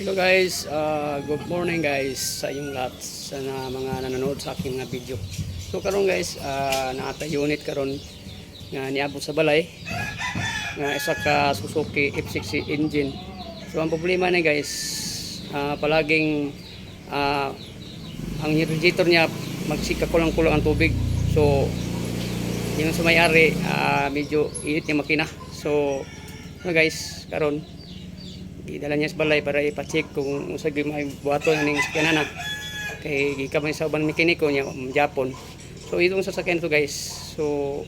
Hello guys, uh, good morning guys sa inyong lahat sa na, mga nanonood sa aking mga video. So karon guys, uh, naata unit karon nga niabot sa balay nga isa ka Suzuki F60 engine. So ang problema na guys, uh, palaging uh, ang radiator niya magsika kulang-kulang ang tubig. So yun sa may-ari, uh, medyo init yung makina. So ano guys, karon idala niya sa balay para ipa-check kung unsa gyud may buhaton ning sakyanan na kay gikamay sa uban mekaniko niya um, Japon. So itong sasakyan to guys. So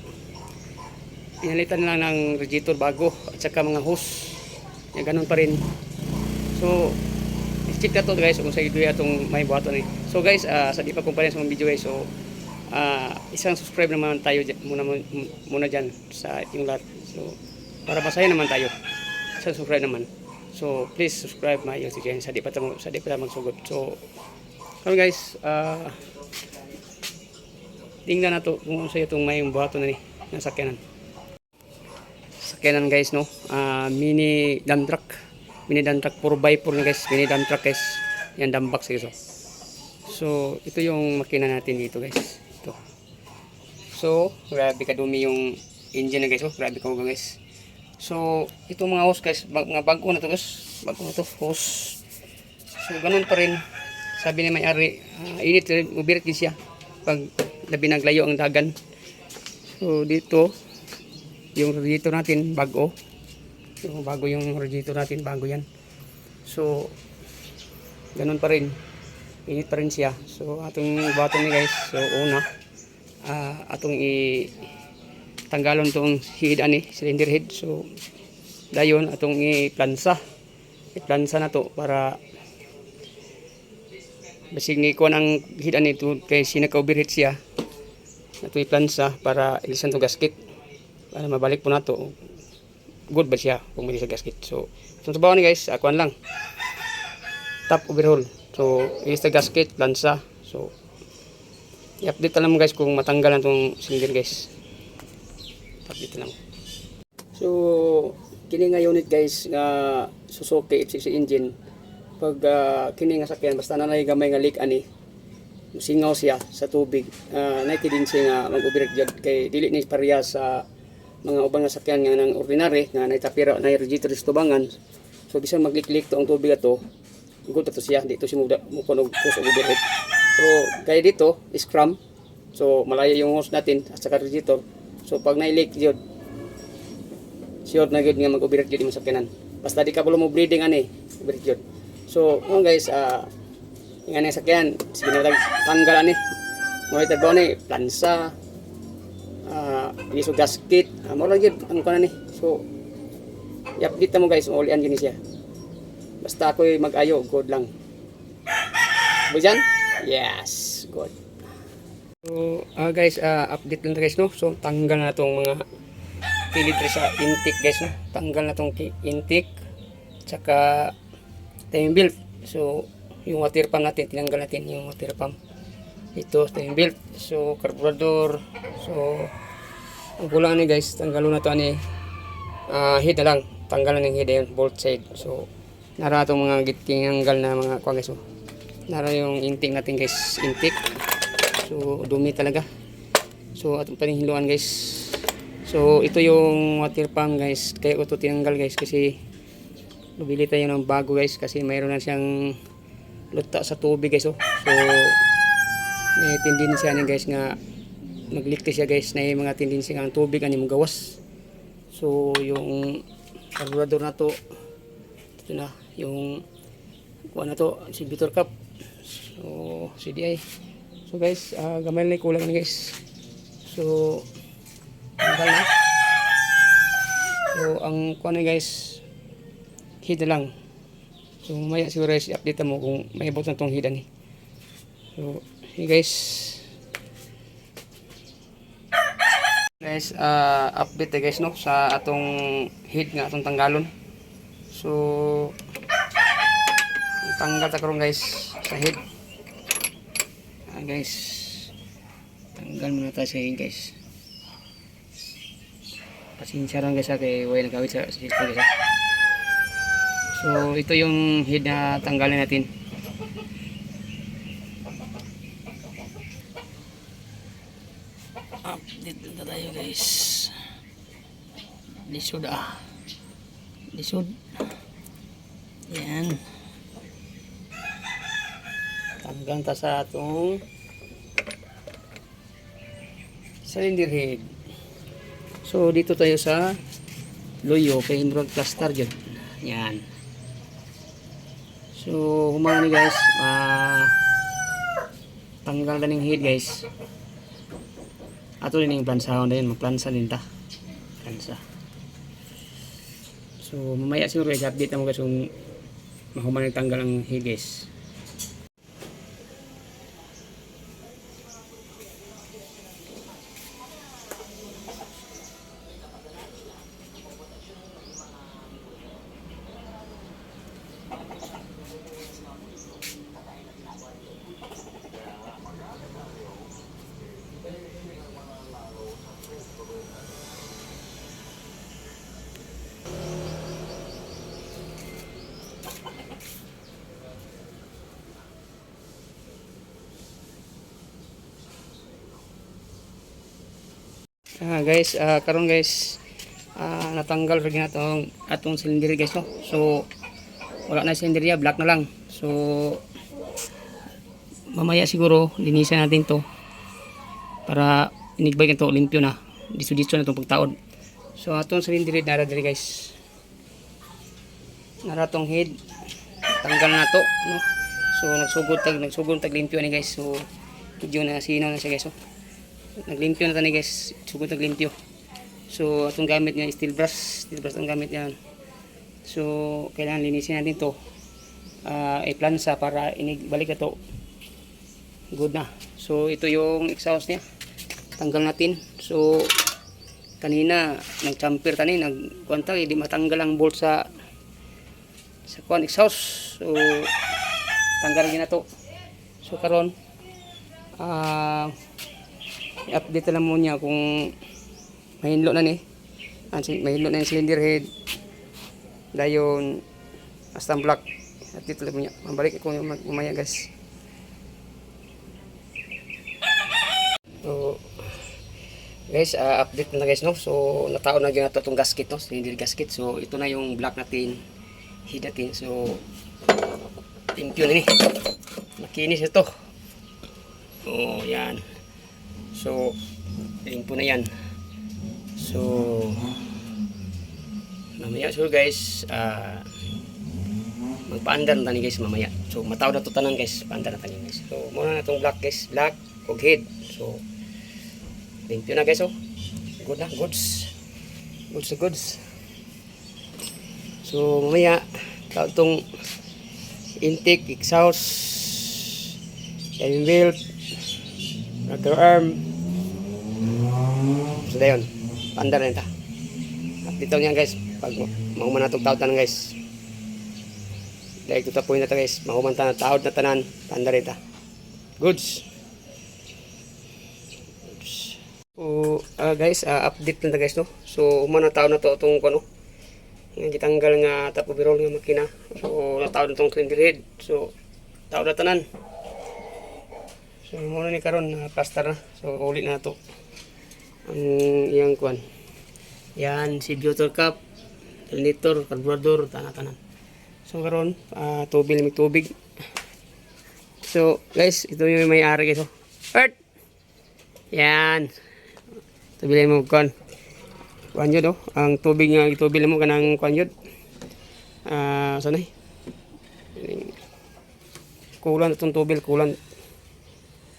pinalitan lang ng radiator bago at saka mga hose. Ya ganun pa rin. So check na to guys kung sa ito atong may buhaton eh. So guys ah, sa di pa kumpanya sa mga video guys so ah, isang subscribe naman tayo dyan- muna muna diyan sa yung lahat. So para masaya naman tayo. Isang subscribe naman So please subscribe my YouTube channel sa di pa tamo sa di pa magsugod. So karon guys, ah tingnan nato kung sa itong may buhaton na ni ng sakyanan. Sakyanan guys no. Ah mini dump truck. Mini dump truck 4x4 na guys. Mini dump truck guys. Yan dump box guys. oh. So ito yung makina natin dito guys. Ito. So grabe kadumi yung engine na guys. Oh. Grabe ka guys. So, itong mga hose guys, mga bago na to guys. Bago na to, hose. So, ganun pa rin. Sabi ni may-ari, ah, init rin, ubirit din siya. Pag labi naglayo ang dagan. So, dito, yung radiator natin, bago. Yung bago yung radiator natin, bago yan. So, ganun pa rin. Init pa rin siya. So, atong button ni guys. So, una, ah, atong i tanggalon tong head ani cylinder head. So dayon atong i-plansa. I-plansa na to para basig ni kuan ang head ani to kay sinaka overheat siya. Nato i-plansa para ilisan to gasket. Para mabalik po nato good ba siya kung may sa gasket? So itong trabaho ni guys akuan lang. Top overhaul. So ilis gasket plansa. So i-update lang mo guys kung matanggal na tong cylinder guys dito lang. So, kini nga unit guys nga Suzuki F60 engine. Pag ah, kini nga sakyan basta na gamay nga leak ani singaw siya sa tubig. Uh, din siya nga mag-operate jud kay dili ni pareha sa mga ubang sakyan nga nang ordinary nga naitapira na radiator sa tubangan. So bisan maglik-lik to ang tubig ato. Good to siya dito si muda mo kuno puso overhead pero kaya dito scrum. So malayo yung hose natin at saka radiator So pag na-leak yun, sure na yun nga mag-overheat yun yung sakyanan. Basta di ka pala mo bleeding ani, overheat yun. So, yun guys, ah, yung ano yung sakyanan, sige na tag- tanggal ani. Mga ito ni, plansa, ah, uh, so gasket, ah, mo lang yun, ang kanan ni. So, i-update mo guys, maulian yun siya. Basta ako'y mag-ayo, good lang. Bujan? Yes, good. So, ah guys, ah, update lang guys no. So, tanggal na tong mga filter sa intake guys no. Tanggal na tong intake tsaka timing belt. So, yung water pump natin, tinanggal natin yung water pump. Ito, timing belt. So, carburetor. So, ang kulang ni guys, tanggalon na to ani ah head na lang. Tanggalan ng head yung bolt side. So, nara itong mga gitinganggal na mga kuha guys. So, nara yung intake natin guys, intake. So, dumi talaga. So, atong paninghiluan guys. So, ito yung water pump guys. Kaya ko ito tinanggal guys kasi nabili tayo ng bago guys kasi mayroon na siyang luta sa tubig guys. Oh. So, may tendency ano guys nga naglikti siya guys na yung mga tendency nga ang tubig ano mong gawas. So, yung carburetor na to ito na yung kuha na to si Vitor Cup. So, CDI. So guys, ah, gamay na kulang na guys. So, tanggal na. So, ang kuha guys, hid na lang. So, maya siguro guys, update mo kung may ibot na itong hid ni. So, hey guys. Guys, ah, update na guys no sa atong hid nga atong tanggalon. So, tanggal ta karon guys sa head. Ah, guys. Tanggal muna tayo sa head guys. Pasensya lang guys ha kay way nagawit sa cellphone guys ha. So ito yung head na tanggalin natin. Update na tayo guys. Lisod ah. Lisod. Yan. Tanggal ta sa atong cylinder head. So dito tayo sa loyo kay Inrod Cluster dyan. Yan. So humana ni guys. Ah tanggal na ning head guys. Ato din yung plansahon din. Magplansa din ta. Plansa. So mamaya siguro guys update na mo guys kung mahuman ang tanggal ang head guys. Ah guys, ah karon guys, ah natanggal rin na atong atong cylinder guys no. So wala na cylinder ya, black na lang. So mamaya siguro linisan natin to para inigbay to limpyo na. Diso-diso na itong pagtaod. So atong cylinder nara diri guys. Nara tong head. Tanggal na to, no. So nagsugod tag nagsugod tag limpyo ni guys. So medyo na sinaw na siya guys. Oh naglimpyo na tani guys. Sugod naglimpyo so atong gamit nga steel brush. Steel brush ang gamit yan so kailangan linisin natin to. Uh, i-plansa para inibalik na to. Good na. So ito yung exhaust niya. Tanggal natin. So kanina nag-champer tani nag kuwanta hindi matanggal ang bolt sa sa kuan exhaust. So tanggal na to. So karon ah i-update lang mo niya kung mahilo na ni. Mahilo na yung cylinder head. Dayon hasta ang block at dito lang niya mabalik ko yung mamaya guys. So guys ah, update na guys no? So nataon na dyan na to itong gasket no? Cylinder gasket. So ito na yung block natin. Head natin. So limpyo na ni makinis ito. Oh yan So, ayun po na yan. So, mamaya so guys, ah magpaandar na tani guys mamaya. So, mataw na to tanan guys, paandar na tani guys. So, muna na itong black guys, black, og head. So, limpyo na guys oh. Good na, goods. Goods na goods. So, mamaya, tawag itong intake, exhaust, diving belt, rudder arm, So dayon, paandar na ta. At dito niyan guys, pag mahuman na itong tanan guys. Dahil ito tapoy na ta guys, mahuman ta na taod na tanan, paandar ta. Goods. Goods. So, ah, guys, ah, update ta guys no. So, human na taod na to itong ano. Nga gitanggal nga tapo birol nga makina. So, nataod na itong cylinder head. So, taod na tanan. So, muna ni karon na plaster na. So, ulit na to ang iyang kuan yan si butter cup alternator carburetor tanan-tanan so karon uh, tubig may tubig. So guys ito yung may ari guys oh. Earth! Yan. Tubig mo kuan kuan yun oh. Ang tubig nga itubig mo kanang kuan yun. Ah uh, sanay kulan itong tubig kulan.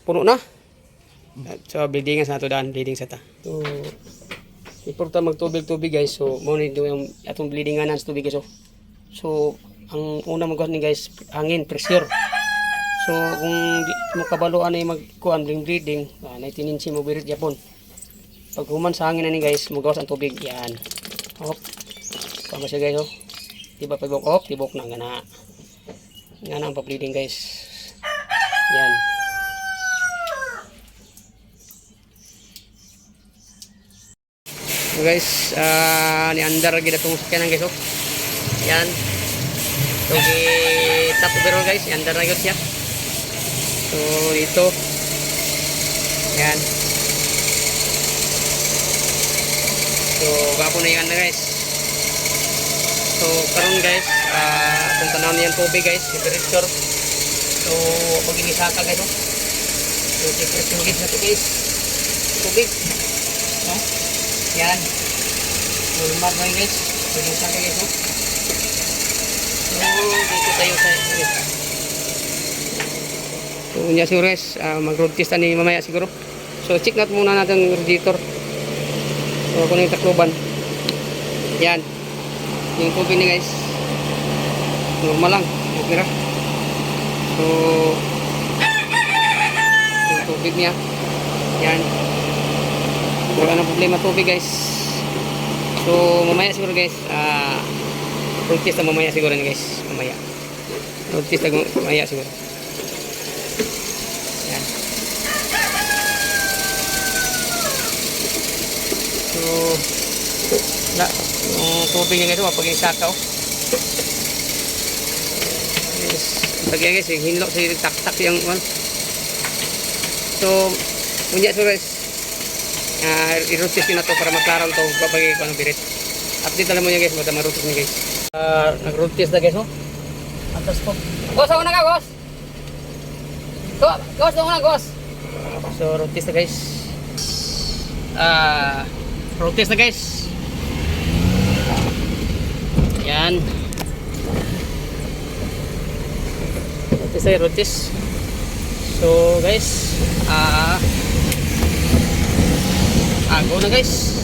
Puno na. So, bleeding sa ato daan, bleeding sa ta. So, iporta magtubig-tubig guys. So, mo ni yung atong bleedinganan sa tubig guys. So, so ang una mo ni guys, hangin, pressure. So, kung di mo kabaluan ay magkuan bling bleeding, ah, na itininsi mo birit Japon. Pag human sa hangin na ni guys, magawas ang tubig. Yan. Hop. Tama siya guys. Oh. Diba pag hop, tibok na nga na. Na ang pa-bleeding guys. Yan. Guys, uh, ni andar gid atong sakyanan guys oh. Yan. So, i-tap over mo guys. Andar na yun siya. So, dito. Yan. So, gapo na yan na guys. So, karon guys, ah, kung tanaw niyan tubig guys, temperature. So, pag inisaka guys, no? So, temperature guys na to guys. Tubig. Yan. Normal yun guys. So, inisaka guys? So, dito tayo sa So, niya siguro guys, uh, mag-road test ni mamaya siguro. So, check natin muna natin yung radiator. So, kung yung takloban. Yan. Yung tubig niya guys. Normal lang. Na. So, yung tubig niya. Yan. Wala nang problema tubig guys. So, mamaya siguro guys, ah, road test na mamaya siguro na guys. Mamaya. Road test na mamaya siguro. Yan. So, na, yung tubig niya guys, mapag yung sakaw. Yes. Lagyan guys, yung hinlo sa tak-tak yung one. So, punya so guys, uh, i-rotate ko na to para maklaraw to babagay ko ng birit. Update na lang mo niya guys, magda marutos niya guys. Uh, nag-rotate na guys, oh. Atas po. Gos, ako na ka, gos! Go, gos, ako na, gos! So, rotate na guys. Ah, rotate na guys. Yan. Rotis ay rotis. So guys, ah ah, go na guys.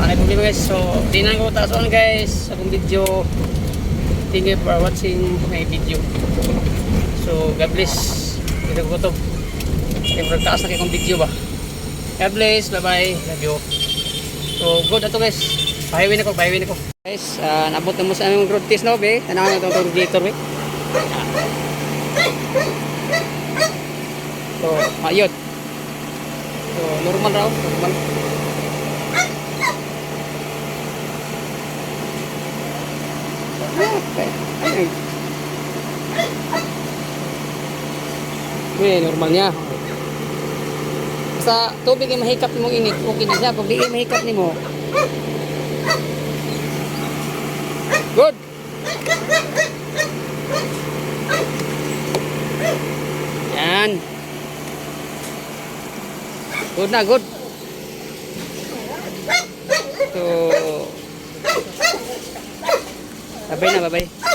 Ano yung problema guys? So, di na ko taas on guys sa akong video. Thank you for watching my video. So, God bless. Ito ko to. Siyempre, taas na kayo kong video ba? God bless. Bye-bye. Love you. So, good na to guys. Pahiwi na ko, pahiwi na ko. Guys, uh, nabot na mo sa aming road test no, be. Tanawan na itong radiator, be. So, ayun. So, normal raw, normal. Okay. Ay. Normal niya. Sa tubig ay mahikap mo init, okay na siya. Pag di mahikap ni mo, Good. Yan. Good na, good. So, babay na, babay.